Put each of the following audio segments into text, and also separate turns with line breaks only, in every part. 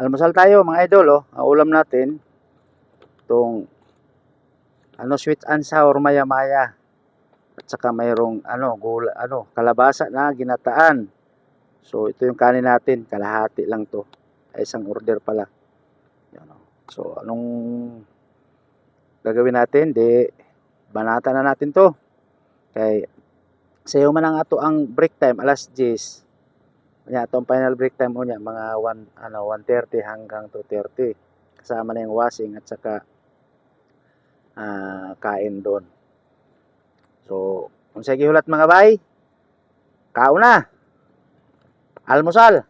Almusal tayo mga idol oh. Ang ulam natin tong ano sweet and sour maya maya. At saka mayroong ano gula, ano kalabasa na ginataan. So ito yung kanin natin, kalahati lang to. Ay isang order pala. Yan, oh. So anong gagawin natin? Di banata na natin to. Kay sayo man ang ato ang break time alas 10. Nya atong final break time mo niya mga 1 ano 1:30 hanggang 2:30. Kasama na yung washing at saka ah, kain doon. So, kung sa gihulat mga bay, kauna. Almusal.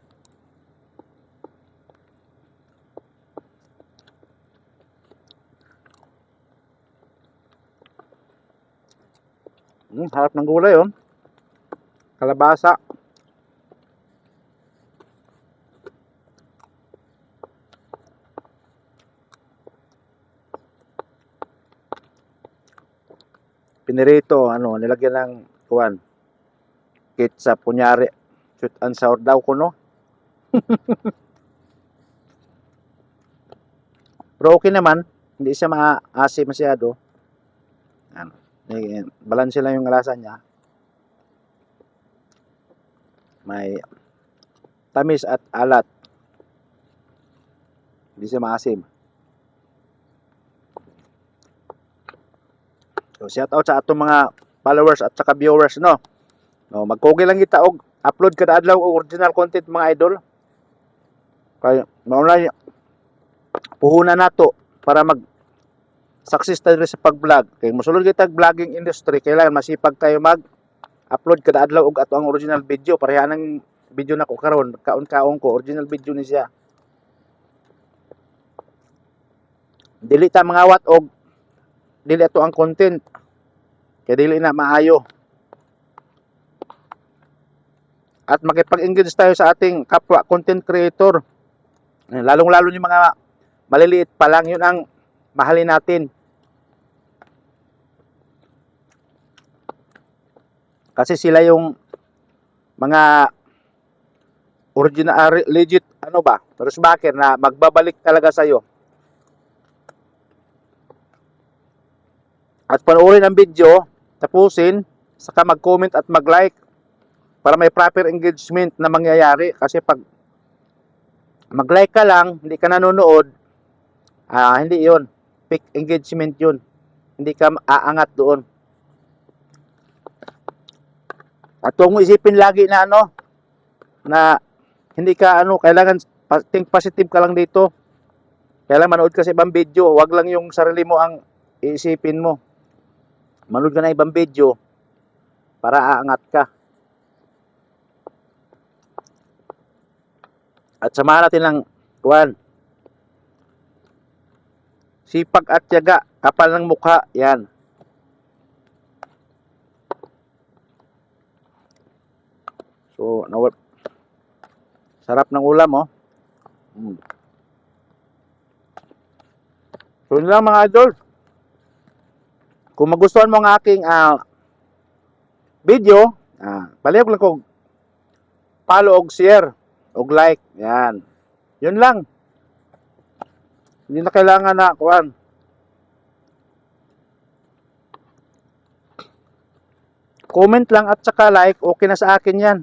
Hmm, harap ng gulay oh. Kalabasa. Pinirito, ano, nilagyan ng kuwan. Ketchup, kunyari, sweet and sour daw ko, no? Pero okay naman, hindi siya maasim masyado. Ano, eh, balanse lang yung lasa niya. May tamis at alat. Hindi siya maasim. Shout out sa atong mga followers at saka viewers, no? No, magkugi lang kita og upload kada adlaw og original content mga idol. Kay mauna puhunan nato para mag success tayo sa pag-vlog. Kay mosulod kita og vlogging industry, kailangan masipag tayo mag upload kada adlaw og ato ang original video. Pareha ng video na ko karon, kaon-kaon ko, original video ni siya. Dili ta mga wat og dili ato ang content kaya dili na maayo. At makipag-engage tayo sa ating kapwa content creator. Lalong lalo yung mga maliliit pa lang yun ang mahalin natin. Kasi sila yung mga original ah, legit ano ba Terus bakit na magbabalik talaga sa iyo at panoorin ang video, tapusin, saka mag-comment at mag-like para may proper engagement na mangyayari. Kasi pag mag-like ka lang, hindi ka nanonood, ah, hindi yon Fake engagement yun. Hindi ka aangat doon. At huwag mo isipin lagi na ano, na hindi ka ano, kailangan think positive ka lang dito. Kailangan manood ka sa ibang video, wag lang yung sarili mo ang iisipin mo manood ka ng ibang video para aangat ka. At samahan natin ng kuwan. Sipag at tiyaga, kapal ng mukha, yan. So, nawal sarap ng ulam, oh. Mm. So, yun lang mga idol. Kung magustuhan mo ang aking ah, video, ah, palihog lang kong follow og share og like. Yan. Yun lang. Hindi na kailangan na kuan. Comment lang at saka like, okay na sa akin yan.